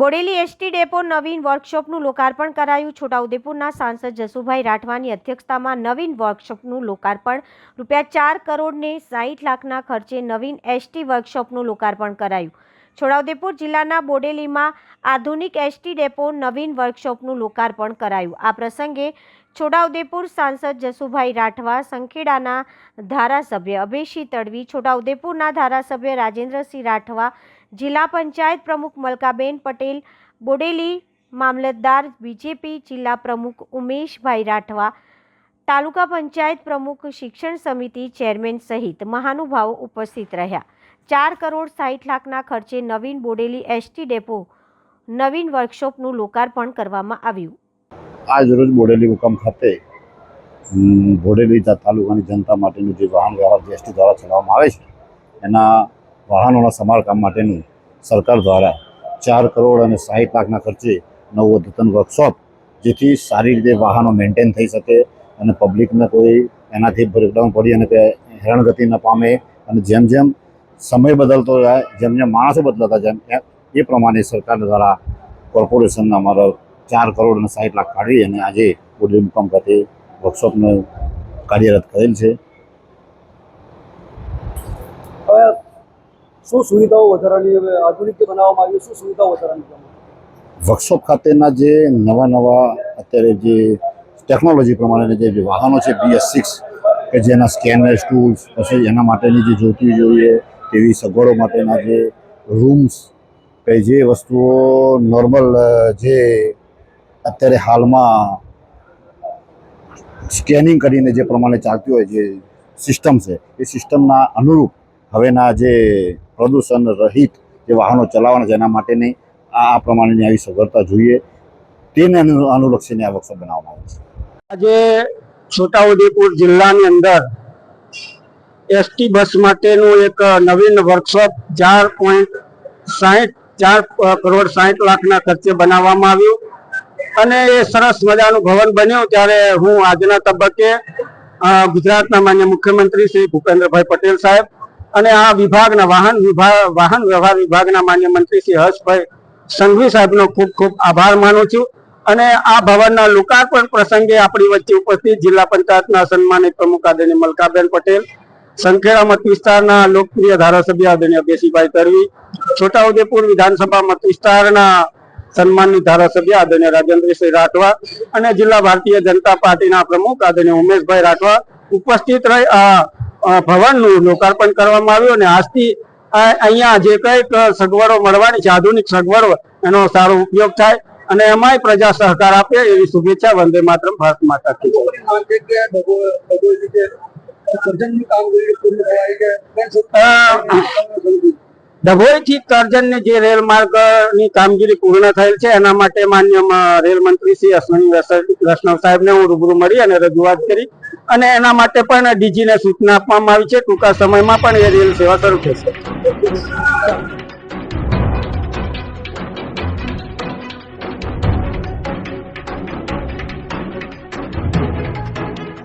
Bodeli ST depot નવીન વર્કશોપનું લોકાર્પણ કરાયું. છોટાઉદેપુરના સાંસદ જસુભાઈ રાઠવાની અધ્યક્ષતામાં નવીન વર્કશોપનું લોકાર્પણ. રૂપિયા ચાર કરોડને સાહીઠ લાખના ખર્ચે નવીન એસટી વર્કશોપનું લોકાર્પણ કરાયું. છોટાઉદેપુર જિલ્લાના બોડેલીમાં આધુનિક એસટી ડેપો નવીન વર્કશોપનું લોકાર્પણ કરાયું. આ પ્રસંગે છોટાઉદેપુર સાંસદ જસુભાઈ રાઠવા, સંખેડાના ધારાસભ્ય અભયસિંહ તડવી, છોટાઉદેપુરના ધારાસભ્ય રાજેન્દ્રસિંહ રાઠવા, જિલ્લા પંચાયત પ્રમુખ મલકાબેન પટેલ, બોડેલી મામલતદાર બીજેપી જિલ્લા પ્રમુખ ઉમેશભાઈ રાઠવા, તાલુકા પંચાયત પ્રમુખ શિક્ષણ સમિતિ ચેરમેન સહિત મહાનુભાવો ઉપસ્થિત રહ્યા. ચાર કરોડ સાઠ લાખના ખર્ચે નવીન બોડેલી એસટી ડેપો, નવીન વર્કશોપનું લોકાર્પણ કરવામાં આવ્યું. આજ રોજ બોડેલી મુકામ ખાતે બોડેલી તાલુકાની જનતા માટેનું જે વાહન વ્યવહાર જીએસટી દ્વારા ચલાવવામાં આવે છે, એના વાહનોના સમારકામ માટેનું સરકાર દ્વારા ચાર કરોડ અને સાહીઠ લાખના ખર્ચે નવું અદ્યતન વર્કશોપ જેથી સારી રીતે વાહનો મેન્ટેન થઈ શકે અને પબ્લિકને કોઈ એનાથી બ્રેકડાઉન પડી અને હેરાનગતિ ન પામે અને જેમ જેમ સમય બદલતો જાય, જેમ જેમ માણસો બદલાતા એ- એ પ્રમાણે સરકાર દ્વારા કોર્પોરેશનના અમારા ચાર કરોડ અને સાઠ લાખ કાઢી અને આજે બોડેલી મુકામ ખાતે વર્કશોપને કાર્યરત કરેલ છે. હવે શું સુવિધાઓ વધારાની આધુનિક બનાવવામાં આવી શું સુવિધાઓ વધારાની વર્કશોપ ખાતેના જે નવા નવા અત્યારે જે ટેકનોલોજી પ્રમાણેના જે વાહનો છે બીએસ સિક્સ કે જેના સ્કેનર ટૂલ્સ પછી એના માટેની જે જોતી જોઈએ તેવી સગવડો માટેના જે રૂમ્સ કે જે વસ્તુઓ નોર્મલ જે અત્યારે હાલમાં સ્કેનિંગ કરીને જે પ્રમાણે ચાલતી હોય જે સિસ્ટમ છે, એ સિસ્ટમના અનુરૂપ હવેના જે પ્રદૂષણ રહિત જે વાહનો ચલાવવાના છે, એના માટેની આ પ્રમાણેની આવી સગવડતા જોઈએ. તેને અનુ- અનુલક્ષીને આ વર્કશોપ બનાવવામાં આવે છે. આજે છોટાઉદેપુર જિલ્લાની અંદર એસટી બસ માટેનું એક નવીન વર્કશોપ ચાર પોઈન્ટ સાહીઠ ચાર કરોડ સાહીઠ લાખના ખર્ચે બનાવવામાં આવ્યું. અને એ સરસ મજાનું ભવન બન્યું ત્યારે હું આજના તબક્કે ગુજરાતના માન્ય મુખ્યમંત્રી શ્રી ભૂપેન્દ્રભાઈ પટેલ સાહેબ અને આ વિભાગના વાહન વિભાગ વાહન વ્યવહાર વિભાગના માન્ય મંત્રી શ્રી હર્ષભાઈ સંઘવી સાહેબનો ખૂબ ખૂબ આભાર માનું છું. અને આ ભવનના લોકાર્પણ પ્રસંગે આપણી વચ્ચે ઉપસ્થિત જિલ્લા પંચાયતના સન્માનિત પ્રમુખ આદરણીય મલકાબેન પટેલ, સંખેડા મત વિસ્તારના લોકપ્રિય ધારાસભ્ય આદરણીય બેસીભાઈ તરવી, છોટાઉદેપુર વિધાનસભા મત વિસ્તારના સન્માનિત ધારાસભ્ય આદરણીય રાજેન્દ્રસિંહ રાઠવા અને જિલ્લા ભારતીય જનતા પાર્ટીના પ્રમુખ આદરણીય ઉમેશભાઈ રાઠવા ઉપસ્થિત રહી આ ભવનનું લોકાર્પણ કરવામાં આવ્યું અને આજથી અહીંયા જે કંઈક સગવડો મળવાની છે, આધુનિક સગવડો, એનો સારો ઉપયોગ થાય અને એમાંય પ્રજા સહકાર આપે એવી શુભેચ્છા વંદે માત્ર ભારત માતા સર્જનની કામગીરી પૂરી થવાય કે ડભોઈ થી કરજણ ને જે રેલ માર્ગની કામગીરી પૂર્ણ થયેલ છે, એના માટે માન્ય રેલ મંત્રી શ્રી અશ્વિની વૈષ્ણવ સાહેબ ને હું રૂબરૂ મળી અને રજૂઆત કરી. અને એના માટે પણ ડીજી ને સૂચના આપવામાં આવી છે, ટૂંકા સમયમાં પણ એ રેલ સેવા શરૂ થશે.